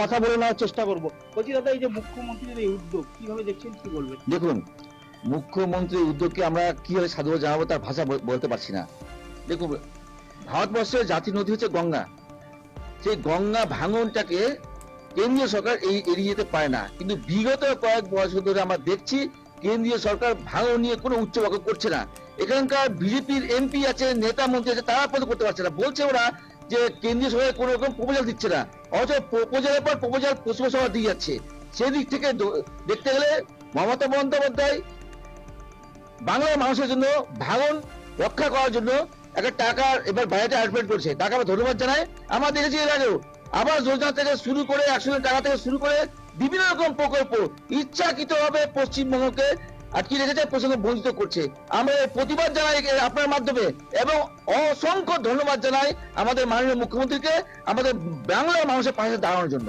কথা বলে নেওয়ার চেষ্টা করব। বলছি, দাদা, এই যে মুখ্যমন্ত্রীর এই উদ্যোগ, কীভাবে দেখছেন, কি বলবেন? দেখুন, মুখ্যমন্ত্রীর উদ্যোগকে আমরা কীভাবে সাধুবাদ জানাব তার ভাষা বলতে পারছি না। দেখুন, ভারতবর্ষের জাতি নদী হচ্ছে গঙ্গা। সেই গঙ্গা ভাঙনটাকে কেন্দ্রীয় সরকার এই এড়িয়ে যেতে পারে না। কিন্তু বিগত কয়েক বছর ধরে আমরা দেখছি, কেন্দ্রীয় সরকার ভাঙন নিয়ে কোনো উচ্চ বাক্য করছে না। এখানকার বিজেপির এমপি আছে, নেতা মন্ত্রী আছে, তারা পদ করতে পারছে না। বলছে ওরা যে কেন্দ্রীয় সরকার কোনো রকম প্রপোজাল দিচ্ছে না। অথচ প্রপোজালের পর প্রপোজাল পশ্চিমবঙ্গ দিয়ে যাচ্ছে। সেদিক থেকে দেখতে গেলে মমতা বন্দ্যোপাধ্যায় বাংলার মানুষের জন্য ভাঙন রক্ষা করার জন্য একটা টাকা এবার বাইরে অ্যাডমিট করছে। টাকা আমরা ধন্যবাদ জানাই। আমরা দেখেছি এর আগেও আবার যোজনা থেকে শুরু করে একশো টাকা থেকে শুরু করে বিভিন্ন রকম প্রকল্প ইচ্ছাকৃত ভাবে পশ্চিমবঙ্গকে আটকে রেখেছে প্রসঙ্গে বঞ্চিত করছে। আমরা প্রতিবাদ জানাই আপনার মাধ্যমে এবং অসংখ্য ধন্যবাদ জানাই আমাদের মাননীয় মুখ্যমন্ত্রীকে, আমাদের বাংলার মানুষের পাশে দাঁড়ানোর জন্য।